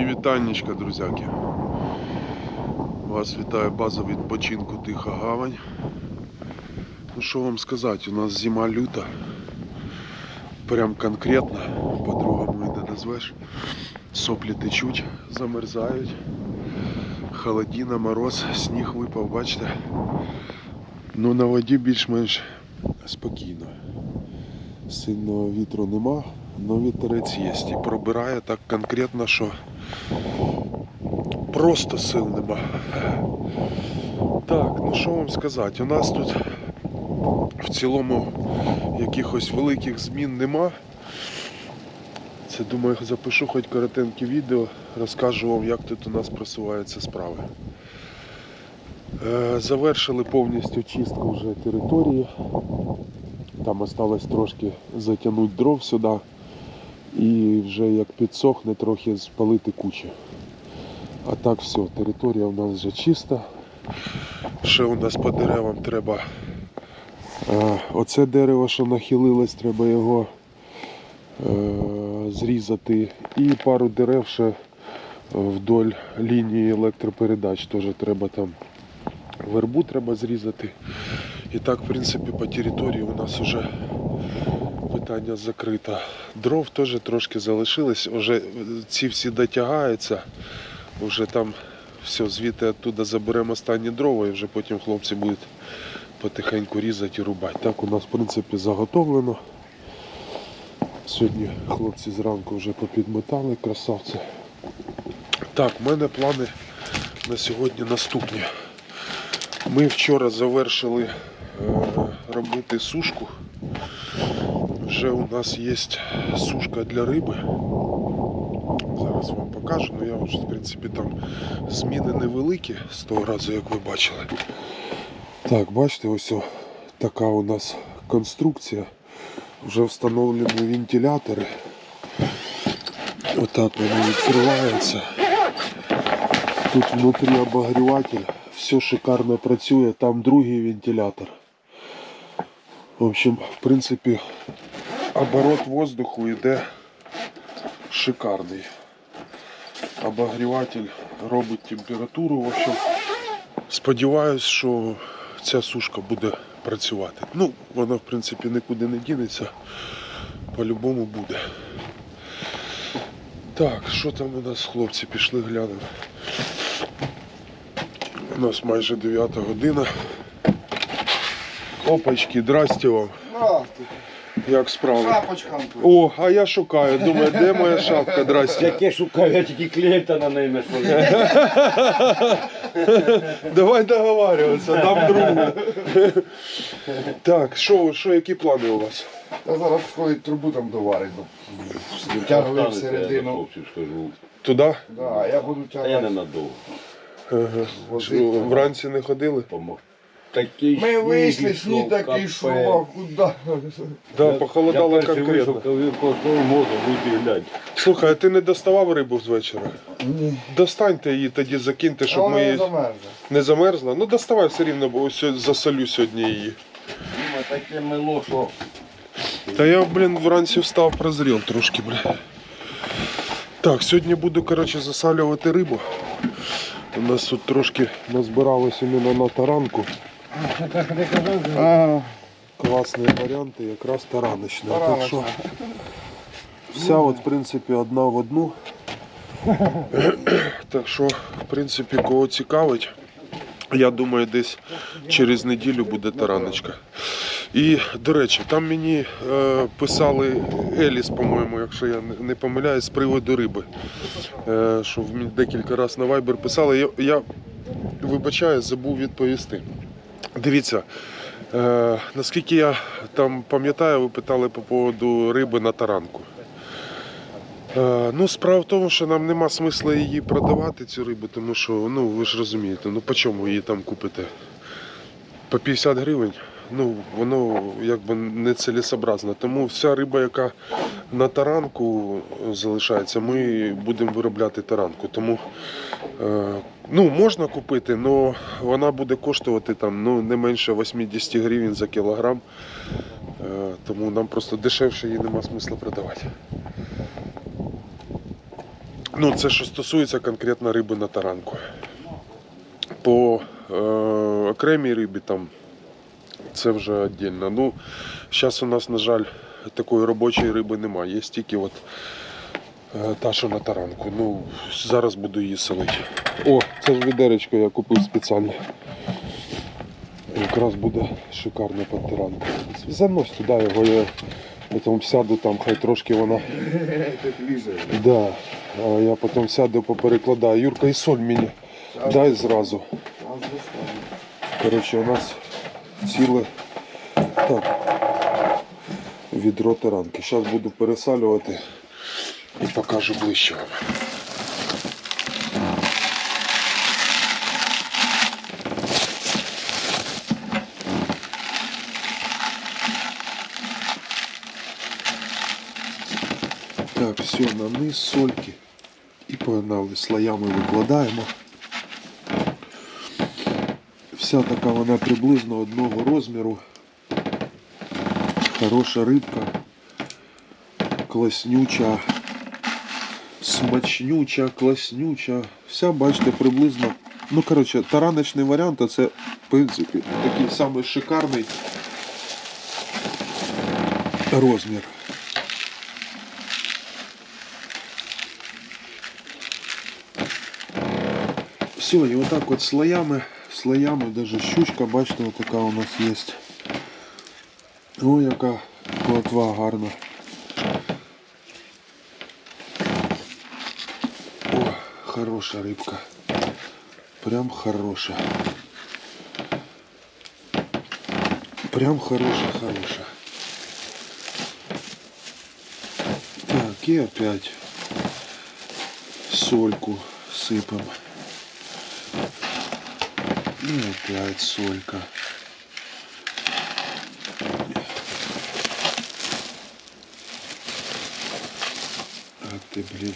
Мої вітаннячка, друзяки. Вас вітає база відпочинку Тиха Гавань. Ну що вам сказати, у нас зима люта. Прям конкретно, по-другому і не назвеш. Соплі течуть, замерзають. Холодіна, мороз, сніг випав, бачите? Ну на воді більш-менш спокійно. Сильного вітру нема, але вітерець є. І пробирає так конкретно, що просто сил нема. Так, ну що вам сказати, у нас тут в цілому якихось великих змін нема. Це думаю, запишу хоч коротеньке відео, розкажу вам, як тут у нас просуваються справи. Е, Завершили повністю чистку вже території. Там осталось трошки затягнути дров сюди і вже як підсохне, трохи спалити кучу. А так все, територія у нас вже чиста. Ще у нас по деревам треба. е, Оце дерево, що нахилилось, треба його е, зрізати. І пару дерев ще вдоль лінії електропередач. Теж треба там вербу треба зрізати. І так, в принципі, по території у нас вже питання закрито. Дров теж трошки залишилось, вже ці всі дотягаються, вже там все, звідти оттуда заберемо останні дрова і вже потім хлопці будуть потихеньку різати і рубати. Так у нас, в принципі, заготовлено. Сьогодні хлопці зранку вже попідметали, красавці. Так, в мене плани на сьогодні наступні. Ми вчора завершили е, робити сушку. Вже у нас є сушка для риби. Зараз вам покажу, ну я вже, в принципі, там зміни невеликі з того разу, як ви бачили. Так, бачите, ось така у нас конструкція. Вже встановлені вентилятори. Отак вони відкриваються. Тут внутрі обогріватель, все шикарно працює, там другий вентилятор. В общем, в принципі, оборот воздуху йде шикарний. Обогріватель робить температуру. В общем, сподіваюсь, що ця сушка буде працювати. Ну, вона в принципі нікуди не дінеться. По-любому буде. Так, що там у нас хлопці пішли глянемо. У нас майже 9 година. Опачки, здрасте вам. Як справи? Шапочка. О, а я шукаю. Думаю, де моя шапка, здрасте. Яке шукаю, я тільки клієнта на неї знайшов. Давай договарюватися, дам другу. Так, що, що, які плани у вас? Та зараз сходить трубу там доварить. ну, Тягли всередину. Туди? Да, я буду А я не тягати. надовго. Ага. Вранці не ходили? Помог. Такий Ми вийшли, сніг такий йшов, куди? Да, похолодало я перший конкретно. коли глянь. Слухай, а ти не доставав рибу з вечора? Ні. Достаньте її тоді закиньте, щоб вона ми не її замерзла. не замерзла. Ну доставай все рівно, бо ось засолю сьогодні її. Дима, таке мило, що Та я, блін, вранці встав, прозрів трошки, блін. Так, сьогодні буду, коротше, засалювати рибу. У нас тут трошки назбиралось іменно на таранку. А, Класні варіанти, якраз тараночна. Так що вся от, в принципі, одна в одну. Так що, в принципі, кого цікавить, я думаю, десь через неділю буде тараночка. І, до речі, там мені е, писали Еліс, по-моєму, якщо я не- не помиляюсь, з приводу риби. Е, що мені декілька разів на Viber писали. Я, я вибачаю, забув відповісти. Дивіться, е, наскільки я там пам'ятаю, ви питали по поводу риби на таранку. Е, ну, справа в тому, що нам нема смисла її продавати, цю рибу, тому що, ну, ви ж розумієте, ну по чому її там купите? По 50 гривень. Ну, воно якби не цілесообразно. Тому вся риба, яка на таранку залишається, ми будемо виробляти таранку. Тому е, ну, можна купити, але вона буде коштувати там, ну, не менше 80 гривень за кілограм. Е, тому нам просто дешевше її нема смисла продавати. Ну, це що стосується конкретно риби на таранку. По е, окремій рибі там це вже віддільно. Ну, зараз у нас, на жаль, такої робочої риби немає. Є тільки от та, що на таранку. Ну, зараз буду її солити. О, це ж відеречко я купив спеціально. Якраз буде шикарно під таранку. Занось туди його, я потім сяду там, хай трошки вона. Да. Я потім сяду поперекладаю. Юрка, і соль мені. Дай зразу. Коротше, у нас ціле так, відро таранки. Зараз буду пересалювати і покажу ближче вам. Так, все, на низ сольки. І погнали, слоями викладаємо. Вся така вона приблизно одного розміру. Хороша рибка, класнюча, Смачнюча, класнюча. Вся, бачите, приблизно. Ну, коротше, тараночний варіант, а це, в принципі, такий самий шикарний розмір. Все, і отак от слоями, слоями, даже щучка, бачите, така у нас є. О, яка плотва гарна. О, хороша рибка. Прям хороша. Прям хороша, хороша. Так, и опять сольку сыпем. И опять солька. А ты, блин.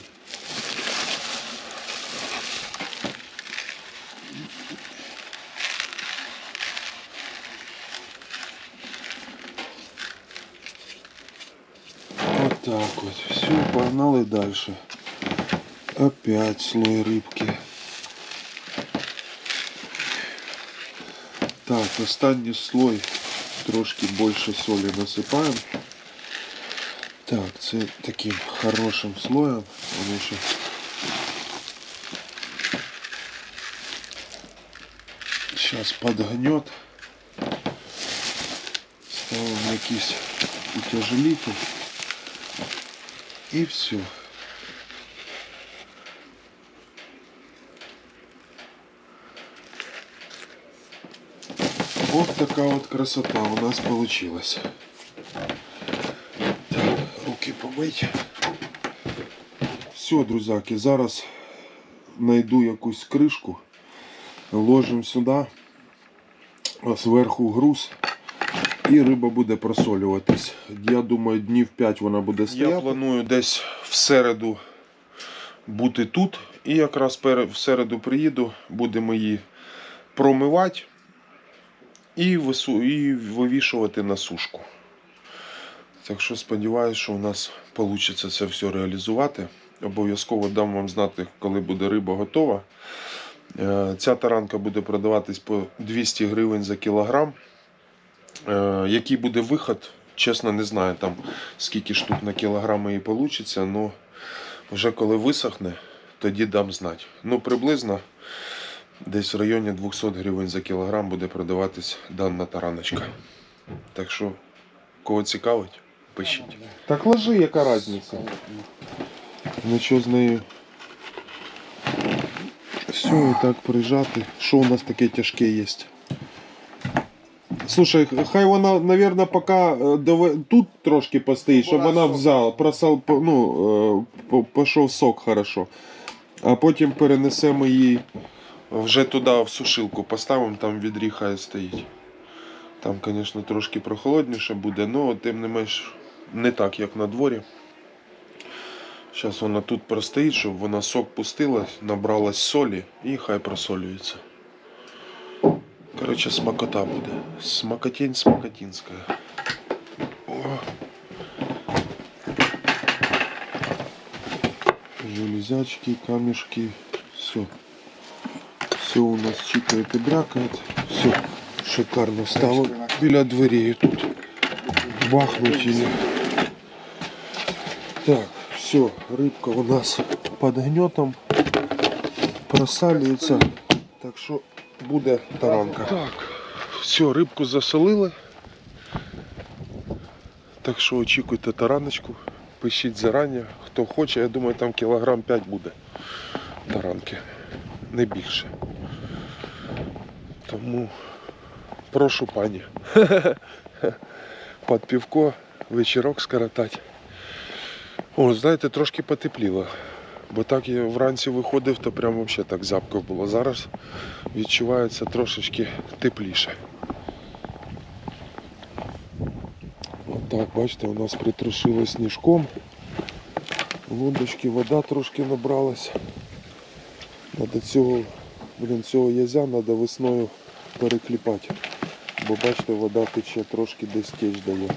Вот так вот. Все, погнали дальше. Опять слой рыбки. Так, останній слой трошки більше солі насипаємо. Так, це таким хорошим слоєм, тому що зараз подгнет. Ставимо якийсь утяжелитель. І все. Вот такая вот красота у нас получилась. Так, руки помыть. Все, друзяки, зараз найду якусь кришку, ложимо сюди, а зверху груз. І риба буде просолюватись. Я думаю, днів 5 вона буде стояти. Я планую десь в середу бути тут. І якраз в середу приїду, будемо її промивати і, вивішувати на сушку. Так що сподіваюся, що у нас вийде це все реалізувати. Обов'язково дам вам знати, коли буде риба готова. Е, Ця таранка буде продаватись по 200 гривень за кілограм. Е, Який буде виход, чесно, не знаю там скільки штук на кілограм її вийде, але вже коли висохне, тоді дам знати. Ну, приблизно десь в районі 200 гривень за кілограм буде продаватись дана тараночка. Так що, кого цікавить, пишіть. Так ложи, яка різниця? Ну що з нею? Все, і так прижати. Що у нас таке тяжке є? Слушай, хай вона, наверное, пока е, тут трошки постоїть, щоб вона взяла, просал, ну, е, пішов сок хорошо. А потім перенесемо її вже туди в сушилку поставимо, там відрі хай стоїть. Там, звісно, трошки прохолодніше буде, але тим не менш не так, як на дворі. Зараз вона тут простоїть, щоб вона сок пустила, набралась солі і хай просолюється. Коротше, смакота буде. Смакотень смакотинська. О. железячки, камешки, все. Все у нас чикает и брякает. Все, шикарно стало біля дверей тут. Бахнуть или... Так, все, рыбка у нас под гнетом просалюється. Буде таранка. Так, все, рибку засолили. Так що очікуйте тараночку. Пишіть зарані, хто хоче, я думаю, там кілограм 5 буде таранки. Не більше. Тому прошу пані. Під півко вечірок скоротати. О, знаєте, трошки потепліло. Бо так я вранці виходив, то прям взагалі так зябко було. Зараз відчувається трошечки тепліше. Отак, бачите, у нас притрушило сніжком. В лодочки вода трошки набралась. Надо цього, блін, цього язя треба весною перекліпати. Бо бачите, вода тече трошки десь теч дає.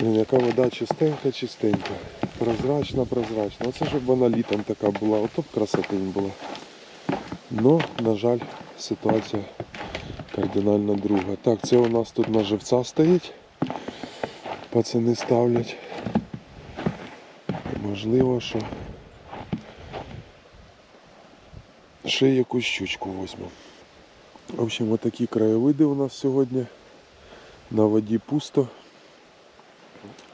Блін, яка вода чистенька, чистенька. Прозрачна, прозрачна. Оце щоб вона літом така була, ото б красотень була. Ну, на жаль, ситуація кардинально друга. Так, це у нас тут на живця стоїть. Пацани ставлять. Можливо, що ще якусь щучку візьмемо. В общем, отакі краєвиди у нас сьогодні. На воді пусто.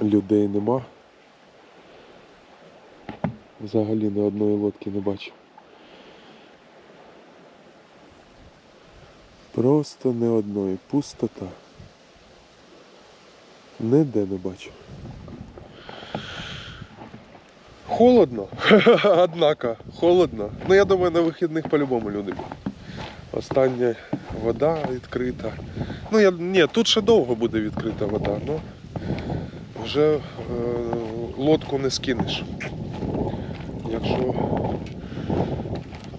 Людей нема. Взагалі ні одної лодки не бачу. Просто не одної. Пустота. Ніде не бачу. Холодно. Однако, холодно. Ну я думаю, на вихідних по-любому люди. Остання вода відкрита. Ну я ні, тут ще довго буде відкрита вода, ну вже е, лодку не скинеш. Якщо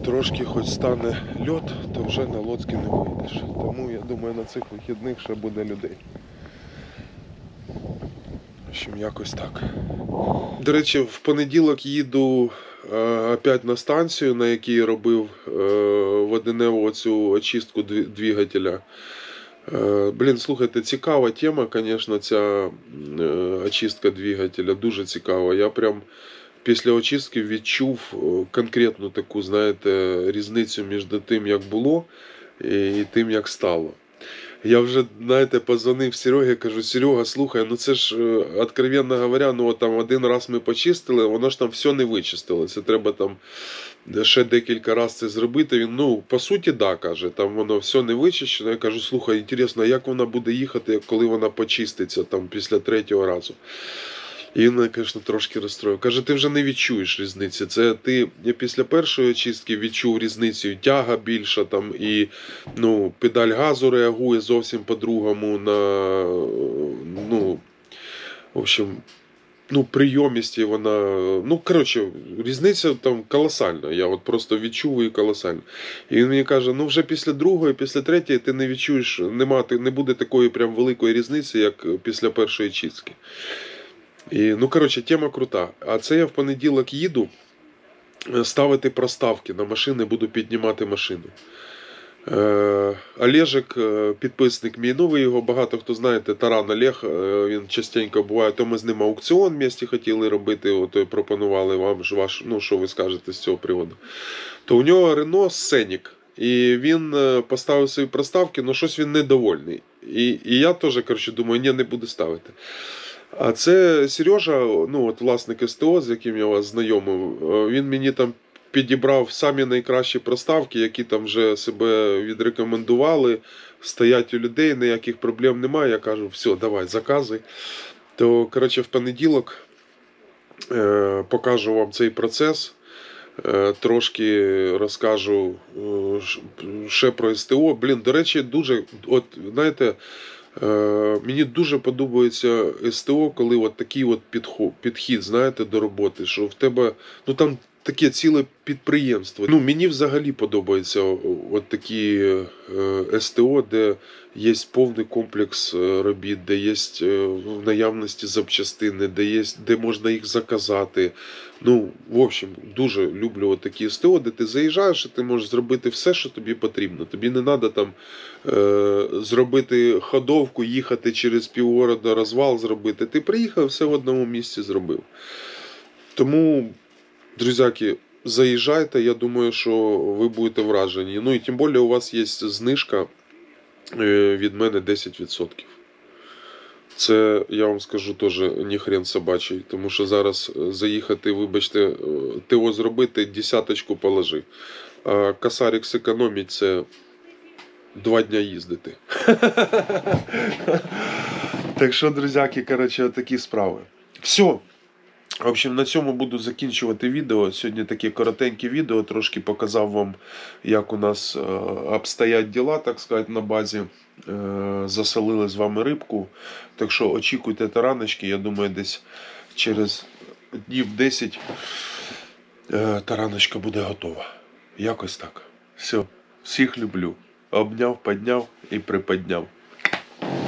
трошки хоч стане льот, то вже на лодці не вийдеш. Тому я думаю, на цих вихідних ще буде людей. Общем, якось так. До речі, в понеділок їду е, опять на станцію, на якій робив е, воденеву цю очистку двигателя. Е, блін, слухайте, цікава тема, звісно, ця е, очистка двигателя. Дуже цікава. Я прям після очистки відчув е, конкретну таку, знаєте, різницю між тим, як було, і тим, як стало. Я вже, знаєте, позвонив Серегі, кажу, Серега, слухай, ну це ж, е, откровенно говоря, ну там один раз ми почистили, воно ж там все не вичистило. Це треба там ще декілька разів це зробити. Він, ну, по суті, да, каже, там воно все не вичищено. Я кажу, слухай, інтересно, як вона буде їхати, коли вона почиститься там після третього разу. І мене, звісно, трошки розстроїв. Каже, ти вже не відчуєш різниці. Це ти після першої очистки відчув різницю, тяга більша там, і ну, педаль газу реагує зовсім по-другому на ну, в общем, ну, прийомість вона. Ну, коротше, різниця там колосальна. Я от просто відчув її колосально. І він мені каже: ну вже після другої, після третьої ти не відчуєш, нема, не буде такої прям великої різниці, як після першої чистки. І, ну, коротше, тема крута. А це я в понеділок їду е, ставити проставки на машини, буду піднімати машину. Е, Олежик, е, підписник мій, ну ви його багато хто знаєте, Таран Олег, він частенько буває, то ми з ним аукціон в місті хотіли робити, от пропонували вам ваш, ну що ви скажете з цього приводу. То у нього Рено Сценік. І він поставив свої проставки, але щось він недовольний. І, і я теж коротше, думаю, ні, не буду ставити. А це Сережа, ну от власник СТО, з яким я вас знайомив, е, він мені там підібрав самі найкращі проставки, які там вже себе відрекомендували. Стоять у людей, ніяких проблем немає. Я кажу, все, давай, заказуй. То, коротше, в понеділок е, покажу вам цей процес. Е, Трошки розкажу е, ще про СТО. Блін, до речі, дуже, от знаєте, мені дуже подобається СТО, коли от такий от підхід, знаєте, до роботи, що в тебе, ну там таке ціле підприємство. Ну, мені взагалі подобаються от такі е, СТО, де є повний комплекс е, робіт, де є е, в наявності запчастини, де є, де можна їх заказати. Ну, в общем, дуже люблю от такі СТО, де ти заїжджаєш і ти можеш зробити все, що тобі потрібно. Тобі не треба там е, зробити ходовку, їхати через півгорода, розвал зробити. Ти приїхав, все в одному місці зробив. Тому, друзяки, заїжджайте, я думаю, що ви будете вражені. Ну і тим більше у вас є знижка е, від мене 10%. Це я вам скажу теж ніхрен собачий, тому що зараз е, заїхати, вибачте, е, ТО зробити, десяточку положи. А касарик зекономить це два дня їздити. так що, друзяки, коротше, такі справи. Все. В общем, на цьому буду закінчувати відео. Сьогодні таке коротеньке відео, трошки показав вам, як у нас е, обстоять діла, так сказати, на базі. Е, засолили з вами рибку. Так що очікуйте тараночки. Я думаю, десь через днів 10 е, тараночка буде готова. Якось так. Все. Всіх люблю. Обняв, підняв і приподняв.